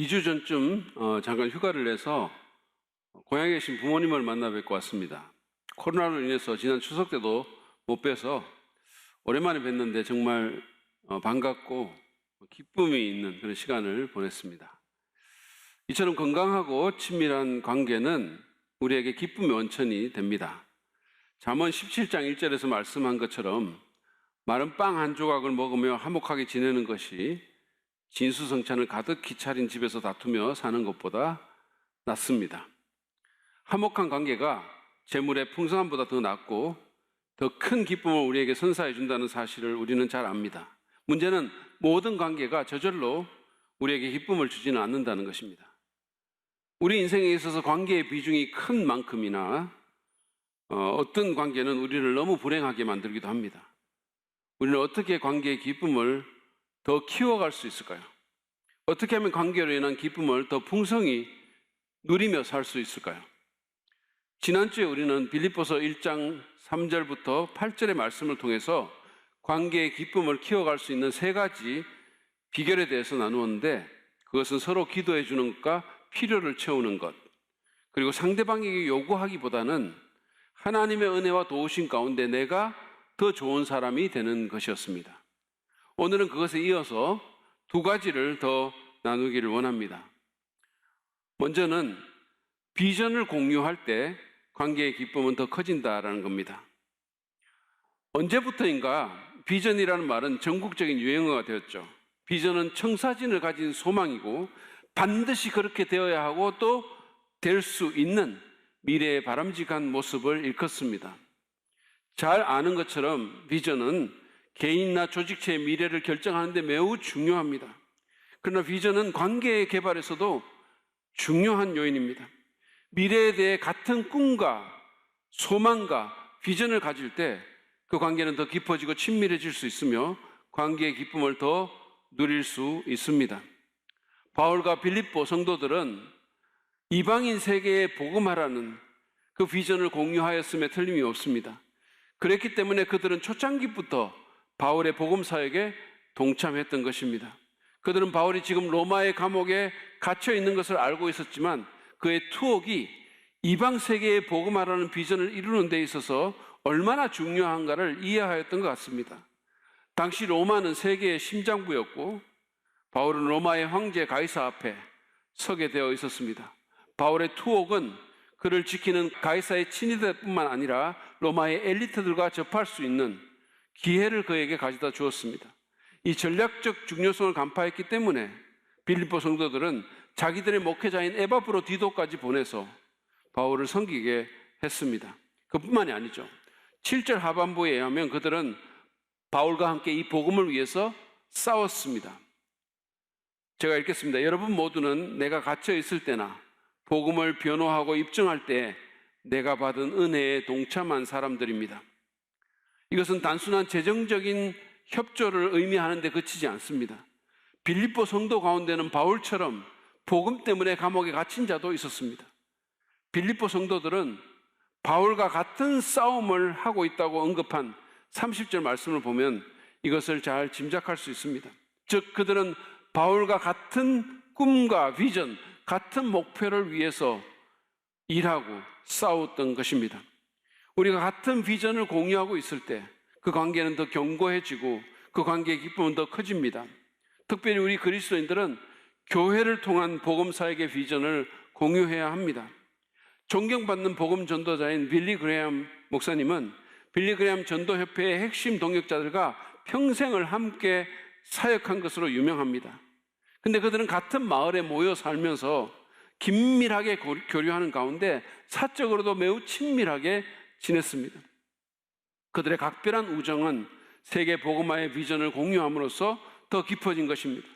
2주 전쯤 어, 잠깐 휴가를 내서 고향에 계신 부모님을 만나 뵙고 왔습니다. 코로나로 인해서 지난 추석 때도 못 뵈서 오랜만에 뵀는데 정말 어, 반갑고 기쁨이 있는 그런 시간을 보냈습니다. 이처럼 건강하고 친밀한 관계는 우리에게 기쁨의 원천이 됩니다. 잠언 17장 1절에서 말씀한 것처럼 마른 빵 한 조각을 먹으며 화목하게 지내는 것이 진수성찬을 가득히 차린 집에서 다투며 사는 것보다 낫습니다. 화목한 관계가 재물의 풍성함보다 더 낫고 더 큰 기쁨을 우리에게 선사해 준다는 사실을 우리는 잘 압니다. 문제는 모든 관계가 저절로 우리에게 기쁨을 주지는 않는다는 것입니다. 우리 인생에 있어서 관계의 비중이 큰 만큼이나 어, 떤 관계는 우리를 너무 불행하게 만들기도 합니다. 우리는 어떻게 관계의 기쁨을 더 키워갈 수 있을까요? 어떻게 하면 관계로 인한 기쁨을 더 풍성히 누리며 살 수 있을까요? 지난주에 우리는 빌립보서 1장 3절부터 8절의 말씀을 통해서 관계의 기쁨을 키워갈 수 있는 세 가지 비결에 대해서 나누었는데 그것은 서로 기도해 주는 것과 필요를 채우는 것 그리고 상대방에게 요구하기보다는 하나님의 은혜와 도우심 가운데 내가 더 좋은 사람이 되는 것이었습니다. 오늘은 그것에 이어서 두 가지를 더 나누기를 원합니다. 먼저는 비전을 공유할 때 관계의 기쁨은 더 커진다라는 겁니다. 언제부터인가 비전이라는 말은 전국적인 유행어가 되었죠. 비전은 청사진을 가진 소망이고 반드시 그렇게 되어야 하고 또 될 수 있는 미래의 바람직한 모습을 일컫습니다. 잘 아는 것처럼 비전은 개인이나 조직체의 미래를 결정하는 데 매우 중요합니다. 그러나 비전은 관계의 개발에서도 중요한 요인입니다. 미래에 대해 같은 꿈과 소망과 비전을 가질 때 그 관계는 더 깊어지고 친밀해질 수 있으며 관계의 기쁨을 더 누릴 수 있습니다. 바울과 빌립보 성도들은 이방인 세계에 복음하라는 그 비전을 공유하였음에 틀림이 없습니다. 그랬기 때문에 그들은 초창기부터 바울의 복음 사역에 동참했던 것입니다. 그들은 바울이 지금 로마의 감옥에 갇혀 있는 것을 알고 있었지만 그의 투옥이 이방 세계에 복음하라는 비전을 이루는 데 있어서 얼마나 중요한가를 이해하였던 것 같습니다. 당시 로마는 세계의 심장부였고 바울은 로마의 황제 가이사 앞에 서게 되어 있었습니다. 바울의 투옥은 그를 지키는 가이사의 친위대뿐만 아니라 로마의 엘리트들과 접할 수 있는 기회를 그에게 가져다 주었습니다. 이 전략적 중요성을 간파했기 때문에 빌립보 성도들은 자기들의 목회자인 에바브로 디도까지 보내서 바울을 섬기게 했습니다. 그뿐만이 아니죠. 7절 하반부에 의하면 그들은 바울과 함께 이 복음을 위해서 싸웠습니다. 제가 읽겠습니다. 여러분 모두는 내가 갇혀 있을 때나 복음을 변호하고 입증할 때 내가 받은 은혜에 동참한 사람들입니다. 이것은 단순한 재정적인 협조를 의미하는 데 그치지 않습니다. 빌립보 성도 가운데는 바울처럼 복음 때문에 감옥에 갇힌 자도 있었습니다. 빌립보 성도들은 바울과 같은 싸움을 하고 있다고 언급한 30절 말씀을 보면 이것을 잘 짐작할 수 있습니다. 즉, 그들은 바울과 같은 꿈과 비전, 같은 목표를 위해서 일하고 싸웠던 것입니다. 우리가 같은 비전을 공유하고 있을 때 그 관계는 더 견고해지고 그 관계의 기쁨은 더 커집니다. 특별히 우리 그리스도인들은 교회를 통한 복음 사역의 비전을 공유해야 합니다. 존경받는 복음 전도자인 빌리 그레암 목사님은 빌리 그레암 전도협회의 핵심 동역자들과 평생을 함께 사역한 것으로 유명합니다. 근데 그들은 같은 마을에 모여 살면서 긴밀하게 교류하는 가운데 사적으로도 매우 친밀하게 지냈습니다. 그들의 각별한 우정은 세계 복음화의 비전을 공유함으로써 더 깊어진 것입니다.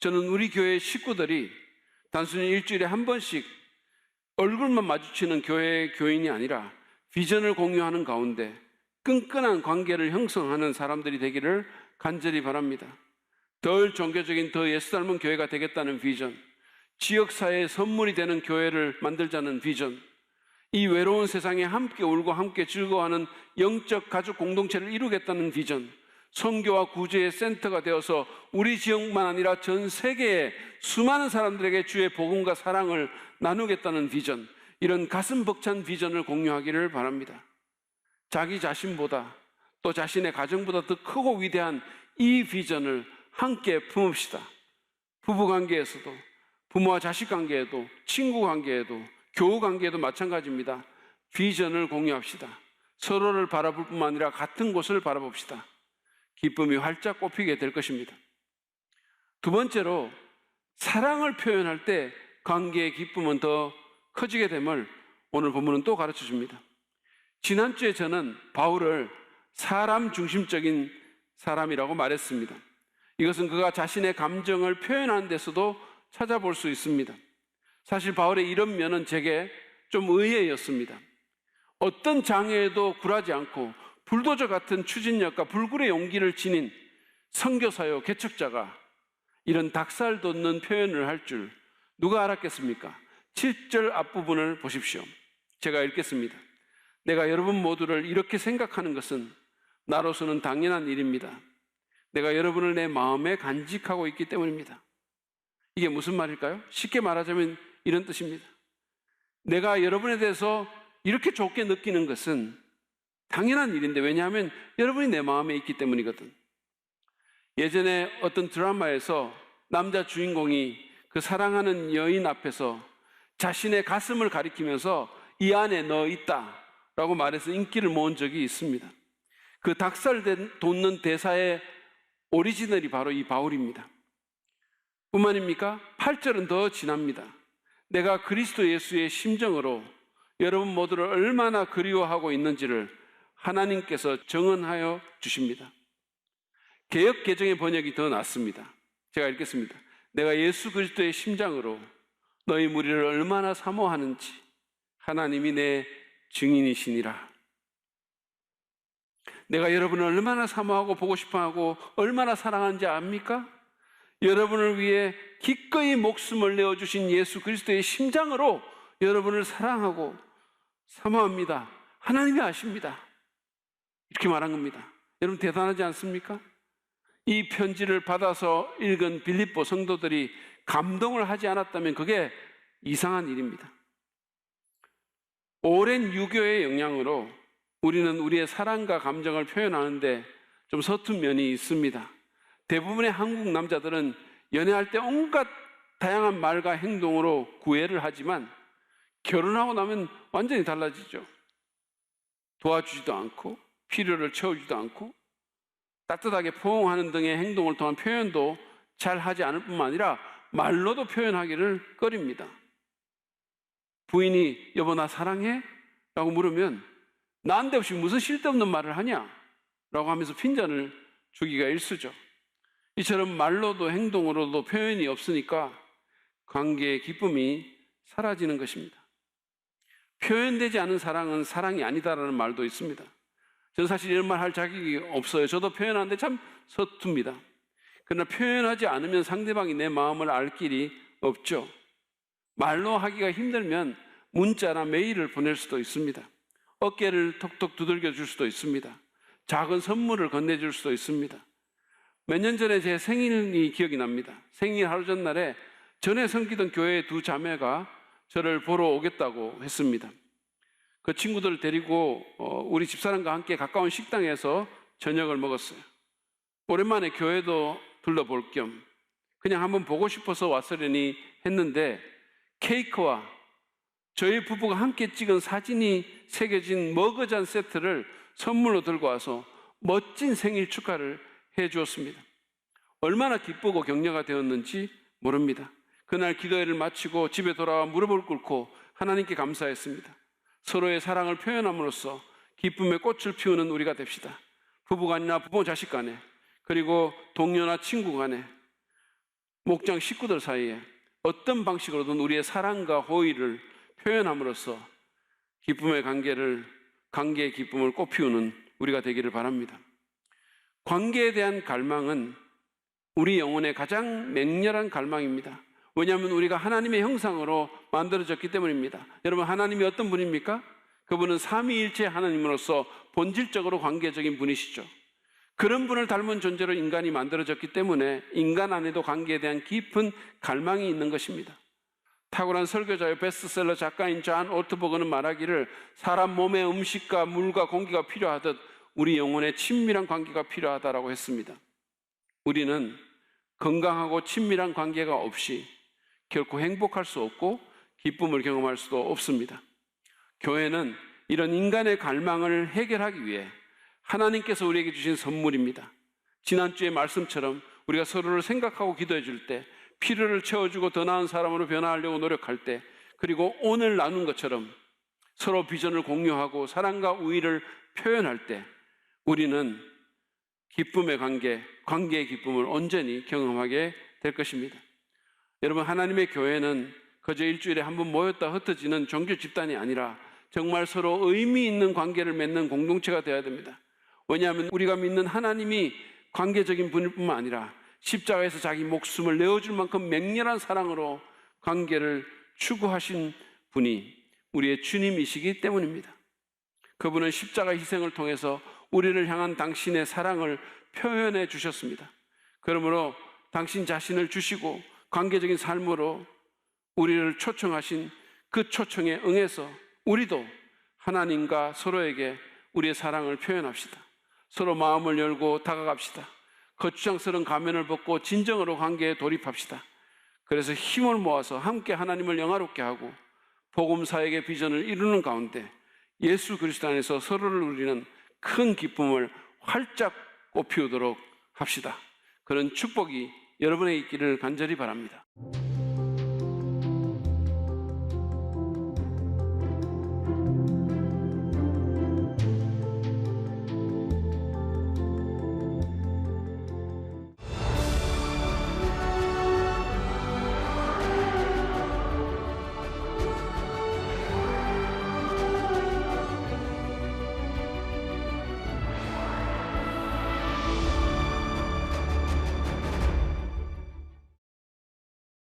저는 우리 교회 식구들이 단순히 일주일에 한 번씩 얼굴만 마주치는 교회 교인이 아니라 비전을 공유하는 가운데 끈끈한 관계를 형성하는 사람들이 되기를 간절히 바랍니다. 덜 종교적인 더 예수 닮은 교회가 되겠다는 비전, 지역사회의 선물이 되는 교회를 만들자는 비전, 이 외로운 세상에 함께 울고 함께 즐거워하는 영적 가족 공동체를 이루겠다는 비전, 선교와 구제의 센터가 되어서 우리 지역만 아니라 전 세계의 수많은 사람들에게 주의 복음과 사랑을 나누겠다는 비전, 이런 가슴 벅찬 비전을 공유하기를 바랍니다. 자기 자신보다 또 자신의 가정보다 더 크고 위대한 이 비전을 함께 품읍시다. 부부 관계에서도, 부모와 자식 관계에도, 친구 관계에도, 교우 관계에도 마찬가지입니다. 비전을 공유합시다. 서로를 바라볼 뿐만 아니라 같은 곳을 바라봅시다. 기쁨이 활짝 꽃피게 될 것입니다. 두 번째로 사랑을 표현할 때 관계의 기쁨은 더 커지게 됨을 오늘 본문은 또 가르쳐 줍니다. 지난주에 저는 바울을 사람 중심적인 사람이라고 말했습니다. 이것은 그가 자신의 감정을 표현하는 데서도 찾아볼 수 있습니다. 사실 바울의 이런 면은 제게 좀 의외였습니다. 어떤 장애에도 굴하지 않고 불도저 같은 추진력과 불굴의 용기를 지닌 선교사요 개척자가 이런 닭살 돋는 표현을 할 줄 누가 알았겠습니까? 7절 앞부분을 보십시오. 제가 읽겠습니다. 내가 여러분 모두를 이렇게 생각하는 것은 나로서는 당연한 일입니다. 내가 여러분을 내 마음에 간직하고 있기 때문입니다. 이게 무슨 말일까요? 쉽게 말하자면 이런 뜻입니다. 내가 여러분에 대해서 이렇게 좋게 느끼는 것은 당연한 일인데 왜냐하면 여러분이 내 마음에 있기 때문이거든. 예전에 어떤 드라마에서 남자 주인공이 그 사랑하는 여인 앞에서 자신의 가슴을 가리키면서 이 안에 너 있다 라고 말해서 인기를 모은 적이 있습니다. 그 닭살 돋는 대사의 오리지널이 바로 이 바울입니다. 뿐만입니까? 8절은 더 진합니다. 내가 그리스도 예수의 심정으로 여러분 모두를 얼마나 그리워하고 있는지를 하나님께서 정언하여 주십니다. 개혁 개정의 번역이 더 낫습니다. 제가 읽겠습니다. 내가 예수 그리스도의 심장으로 너희 무리를 얼마나 사모하는지 하나님이 내 증인이시니라. 내가 여러분을 얼마나 사모하고 보고 싶어 하고 얼마나 사랑하는지 압니까? 여러분을 위해 기꺼이 목숨을 내어주신 예수 그리스도의 심장으로 여러분을 사랑하고 사모합니다. 하나님이 아십니다. 이렇게 말한 겁니다. 여러분 대단하지 않습니까? 이 편지를 받아서 읽은 빌립보 성도들이 감동을 하지 않았다면 그게 이상한 일입니다. 오랜 유교의 영향으로 우리는 우리의 사랑과 감정을 표현하는데 좀 서툰 면이 있습니다. 대부분의 한국 남자들은 연애할 때 온갖 다양한 말과 행동으로 구애를 하지만 결혼하고 나면 완전히 달라지죠. 도와주지도 않고 필요를 채워주지도 않고 따뜻하게 포옹하는 등의 행동을 통한 표현도 잘 하지 않을 뿐만 아니라 말로도 표현하기를 꺼립니다. 부인이 여보 나 사랑해? 라고 물으면 난데없이 무슨 쓸데없는 말을 하냐? 라고 하면서 핀잔을 주기가 일수죠. 이처럼 말로도 행동으로도 표현이 없으니까 관계의 기쁨이 사라지는 것입니다. 표현되지 않은 사랑은 사랑이 아니다라는 말도 있습니다. 저는 사실 이런 말 할 자격이 없어요. 저도 표현하는데 참 서툽니다. 그러나 표현하지 않으면 상대방이 내 마음을 알 길이 없죠. 말로 하기가 힘들면 문자나 메일을 보낼 수도 있습니다. 어깨를 톡톡 두들겨 줄 수도 있습니다. 작은 선물을 건네줄 수도 있습니다. 몇 년 전에 제 생일이 기억이 납니다. 생일 하루 전날에 전에 섬기던 교회의 두 자매가 저를 보러 오겠다고 했습니다. 그 친구들을 데리고 어, 우리 집사람과 함께 가까운 식당에서 저녁을 먹었어요. 오랜만에 교회도 둘러볼 겸 그냥 한번 보고 싶어서 왔으려니 했는데 케이크와 저희 부부가 함께 찍은 사진이 새겨진 머그잔 세트를 선물로 들고 와서 멋진 생일 축하를 해 주었습니다. 얼마나 기쁘고 격려가 되었는지 모릅니다. 그날 기도회를 마치고 집에 돌아와 무릎을 꿇고 하나님께 감사했습니다. 서로의 사랑을 표현함으로써 기쁨의 꽃을 피우는 우리가 됩시다. 부부간이나 부모 자식 간에 그리고 동료나 친구 간에 목장 식구들 사이에 어떤 방식으로든 우리의 사랑과 호의를 표현함으로써 기쁨의 관계를 관계의 기쁨을 꽃피우는 우리가 되기를 바랍니다. 관계에 대한 갈망은 우리 영혼의 가장 맹렬한 갈망입니다. 왜냐하면 우리가 하나님의 형상으로 만들어졌기 때문입니다. 여러분 하나님이 어떤 분입니까? 그분은 삼위일체 하나님으로서 본질적으로 관계적인 분이시죠. 그런 분을 닮은 존재로 인간이 만들어졌기 때문에 인간 안에도 관계에 대한 깊은 갈망이 있는 것입니다. 탁월한 설교자요 베스트셀러 작가인 존 오트버그는 말하기를 사람 몸에 음식과 물과 공기가 필요하듯 우리 영혼에 친밀한 관계가 필요하다라고 했습니다. 우리는 건강하고 친밀한 관계가 없이 결코 행복할 수 없고 기쁨을 경험할 수도 없습니다. 교회는 이런 인간의 갈망을 해결하기 위해 하나님께서 우리에게 주신 선물입니다. 지난주의 말씀처럼 우리가 서로를 생각하고 기도해 줄 때, 필요를 채워주고 더 나은 사람으로 변화하려고 노력할 때, 그리고 오늘 나눈 것처럼 서로 비전을 공유하고 사랑과 우위를 표현할 때, 우리는 기쁨의 관계, 관계의 기쁨을 온전히 경험하게 될 것입니다. 여러분, 하나님의 교회는 그저 일주일에 한 번 모였다 흩어지는 종교 집단이 아니라 정말 서로 의미 있는 관계를 맺는 공동체가 되어야 됩니다. 왜냐하면 우리가 믿는 하나님이 관계적인 분일 뿐만 아니라 십자가에서 자기 목숨을 내어줄 만큼 맹렬한 사랑으로 관계를 추구하신 분이 우리의 주님이시기 때문입니다. 그분은 십자가 희생을 통해서 우리를 향한 당신의 사랑을 표현해 주셨습니다. 그러므로 당신 자신을 주시고 관계적인 삶으로 우리를 초청하신 그 초청에 응해서 우리도 하나님과 서로에게 우리의 사랑을 표현합시다. 서로 마음을 열고 다가갑시다. 거추장스러운 가면을 벗고 진정으로 관계에 돌입합시다. 그래서 힘을 모아서 함께 하나님을 영화롭게 하고 복음사에게 비전을 이루는 가운데 예수 그리스도 안에서 서로를 누리는 큰 기쁨을 활짝 꽃피우도록 합시다. 그런 축복이 여러분의 있기를 간절히 바랍니다.